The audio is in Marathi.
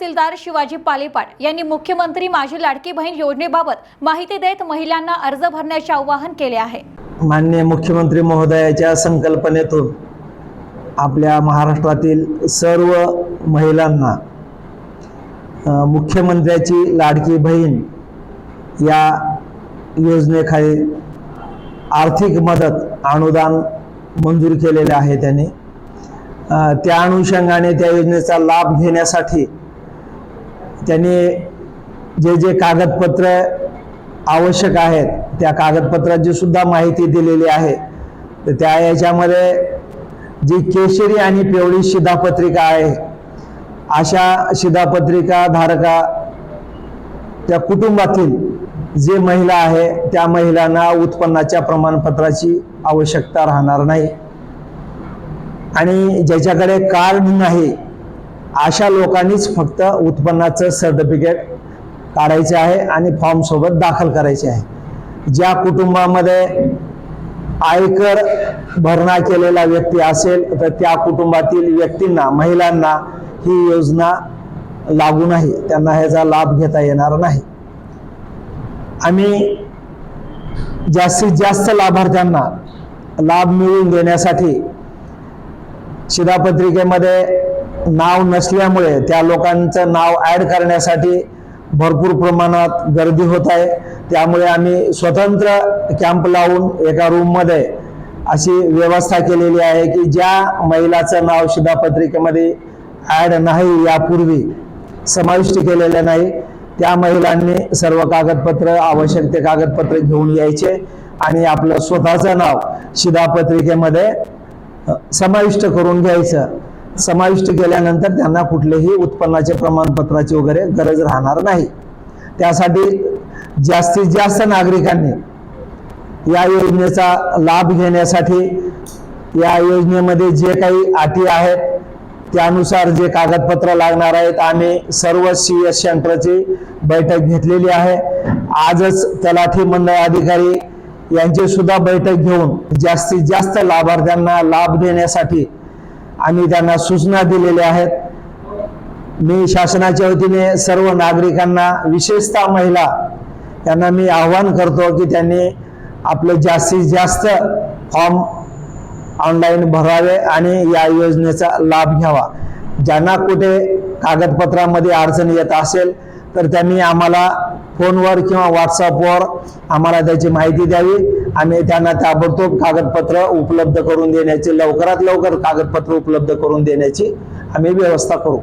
तहसीलदार शिवाजी पालेपाड यांनी मुख्यमंत्री माझी लाडकी बहीण योजनेबाबत माहिती देत महिलांना अर्ज भरण्याचे आवाहन केले आहे. माननीय मुख्यमंत्री महोदयाच्या संकल्पनेतून आपल्या महाराष्ट्रातील सर्व महिलांना मुख्यमंत्र्याची लाडकी बहीण या योजनेखाली आर्थिक मदत अनुदान मंजूर केलेले आहे त्यांनी. त्या अनुषंगाने त्या योजनेचा लाभ घेण्यासाठी त्यांनी जे जे कागदपत्र आवश्यक आहेत त्या कागदपत्राची सुद्धा माहिती दिलेली आहे. तर त्या याच्यामध्ये जी केशरी आणि पिवळी शिधापत्रिका आहे अशा शिधापत्रिका धारका त्या कुटुंबातील जे महिला आहे त्या महिलांना उत्पन्नाच्या प्रमाणपत्राची आवश्यकता राहणार नाही. आणि ज्याच्याकडे कार्ड नाही अशा लोकांनीच फक्त उत्पन्नाचं सर्टिफिकेट काढायचे आहे आणि फॉर्मसोबत दाखल करायचे आहे. ज्या कुटुंबामध्ये आयकर भरणा केलेला व्यक्ती असेल तर त्या कुटुंबातील व्यक्तींना महिलांना ही योजना लागू नाही. त्यांना ह्याचा लाभ घेता येणार नाही. आम्ही जास्तीत जास्त लाभार्थ्यांना लाभ मिळवून देण्यासाठी शिधापत्रिकेमध्ये नाव नसल्यामुळे त्या लोकांचं नाव ऍड करण्यासाठी भरपूर प्रमाणात गर्दी होत आहे. त्यामुळे आम्ही स्वतंत्र कॅम्प लावून एका रूममध्ये अशी व्यवस्था केलेली आहे की ज्या महिलाचं नाव शिधापत्रिकेमध्ये ऍड नाही यापूर्वी समाविष्ट केलेलं नाही त्या महिलांनी सर्व कागदपत्र आवश्यक ते कागदपत्र घेऊन यायचे आणि आपलं स्वतःचं नाव शिधापत्रिकेमध्ये समाविष्ट करून घ्यायचं. समाविष्ट केल्यानंतर त्यांना कुठलेही उत्पन्नाचे प्रमाणपत्राची वगैरे गरज राहणार नाही. त्यासाठी जास्तीत जास्त नागरिकांनी या योजनेचा लाभ घेण्यासाठी या योजनेमध्ये जे काही अटी आहेत त्यानुसार जे कागदपत्र लागणार आहेत आम्ही सर्व सी एस सेंटरची बैठक घेतलेली आहे. आजच तलाठी मंडळ अधिकारी यांची सुद्धा बैठक घेऊन जास्तीत जास्त लाभार्थ्यांना लाभ देण्यासाठी आम्ही त्यांना सूचना दिलेल्या आहेत. मी शासनाच्या वतीने सर्व नागरिकांना विशेषतः महिला त्यांना मी आव्हान करतो की त्यांनी आपले जास्तीत जास्त फॉर्म ऑनलाईन भरावे आणि या योजनेचा लाभ घ्यावा. ज्यांना कुठे कागदपत्रामध्ये अडचण येत असेल तर त्यांनी आम्हाला फोनवर किंवा व्हॉट्सअपवर आम्हाला त्याची माहिती द्यावी. आम्ही त्यांना ताबडतोब कागदपत्र उपलब्ध करून देण्याची लवकरात लवकर कागदपत्र उपलब्ध करून देण्याची आम्ही व्यवस्था करू.